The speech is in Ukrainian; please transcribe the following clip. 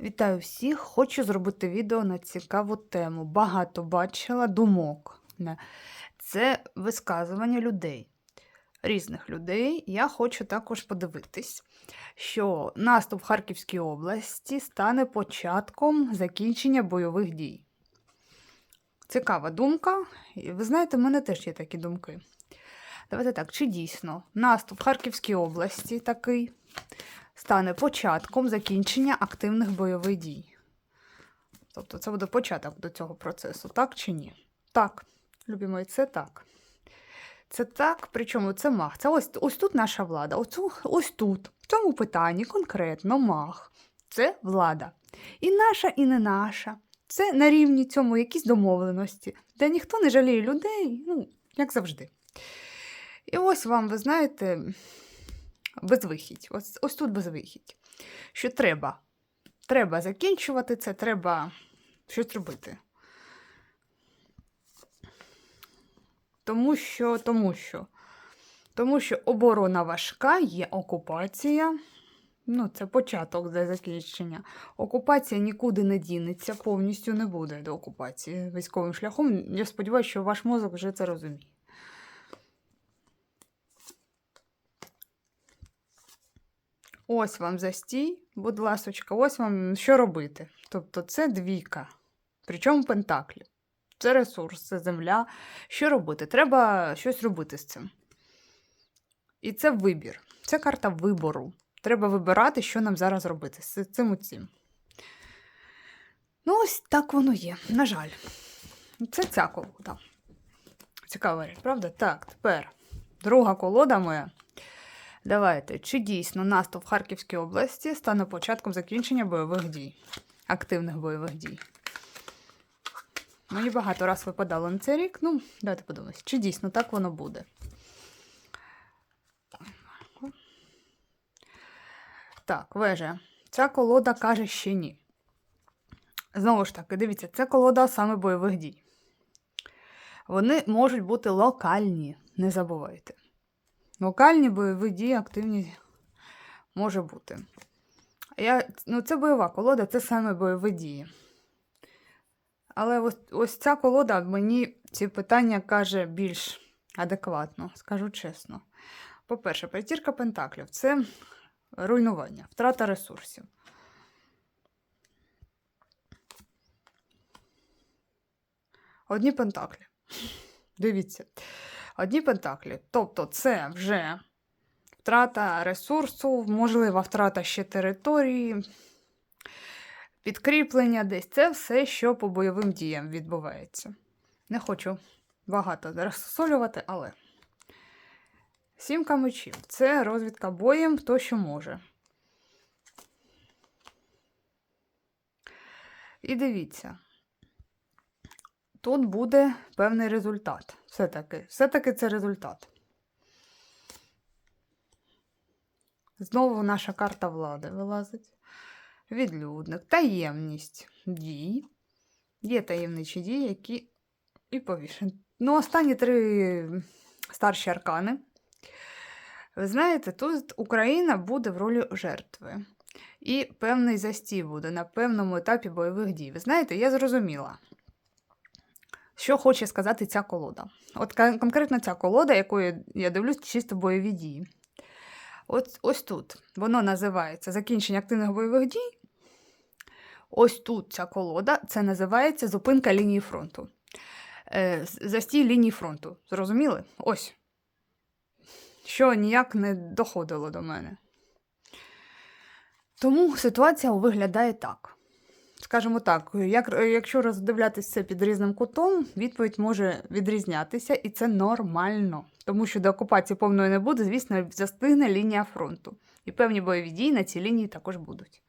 Вітаю всіх! Хочу зробити відео на цікаву тему. Багато бачила думок. Це висказування людей, різних людей. Я хочу також подивитись, що наступ в Харківській області стане початком закінчення бойових дій. Цікава думка. Ви знаєте, в мене теж є такі думки. Давайте так, чи дійсно наступ Харківській області такий стане початком закінчення активних бойових дій. Тобто це буде початок до цього процесу, так чи ні? Так, любі мої, це так. Це так, причому це мах. Це ось, ось тут наша влада. Ось, ось тут, в цьому питанні конкретно мах. Це влада. І наша, і не наша. Це на рівні цьому якісь домовленості, де ніхто не жаліє людей, ну, як завжди. І ось вам, ви знаєте, безвихідь. Ось, ось тут безвихідь. Що треба. Треба закінчувати це, треба щось робити. Тому що, тому що, тому що оборона важка, є окупація. Ну, це початок для закінчення. Окупація нікуди не дінеться, повністю не буде до окупації військовим шляхом. Я сподіваюся, що ваш мозок вже це розуміє. Ось вам застій, будь ласочка, ось вам що робити. Тобто це двійка. Причому пентаклі. Це ресурс, це земля. Що робити? Треба щось робити з цим. І це вибір. Це карта вибору. Треба вибирати, що нам зараз робити з цим цим. Ну, ось так воно є. На жаль. Це ця колода. Цікава річ, правда? Так, тепер друга колода моя. Давайте, чи дійсно наступ в Харківській області стане початком закінчення бойових дій, активних бойових дій? Мені багато раз випадало на цей рік. Ну, давайте подивимось, чи дійсно так воно буде. Так, вежа. Ця колода каже ще ні. Знову ж таки, дивіться, це колода саме бойових дій. Вони можуть бути локальні, не забувайте. Локальні бойові дії активні може бути. Я, ну, Це бойова колода, це саме бойові дії. Але ось, ось ця колода мені ці питання каже більш адекватно, скажу чесно. По-перше, п'ятірка пентаклів це руйнування, втрата ресурсів. Одні пентаклі. Дивіться. Одні пентаклі. Тобто, це вже втрата ресурсу, можлива втрата ще території, підкріплення десь. Це все, що по бойовим діям відбувається. Не хочу багато розсолювати, але. Сімка мечів це розвідка боєм, хто що може. І дивіться, тут буде певний результат. Все-таки все-таки це результат. Знову наша карта влади вилазить. Відлюдник, таємність дій. Є таємничі дії, які і повішені. Ну, останні три старші аркани. Ви знаєте, тут Україна буде в ролі жертви. І певний застій буде на певному етапі бойових дій. Ви знаєте, я зрозуміла, що хоче сказати ця колода. От конкретно ця колода, якою я дивлюсь, чисто бойові дії. От, Ось тут воно називається закінчення активних бойових дій. Ось тут ця колода, це називається зупинка лінії фронту. Е, Застій лінії фронту. Зрозуміли? Ось що ніяк не доходило до мене. Тому ситуація виглядає так. Скажімо так, як, якщо роздивлятися це під різним кутом, відповідь може відрізнятися, і це нормально. Тому що до окупації повної не буде, звісно, застигне лінія фронту. І певні бойові дії на цій лінії також будуть.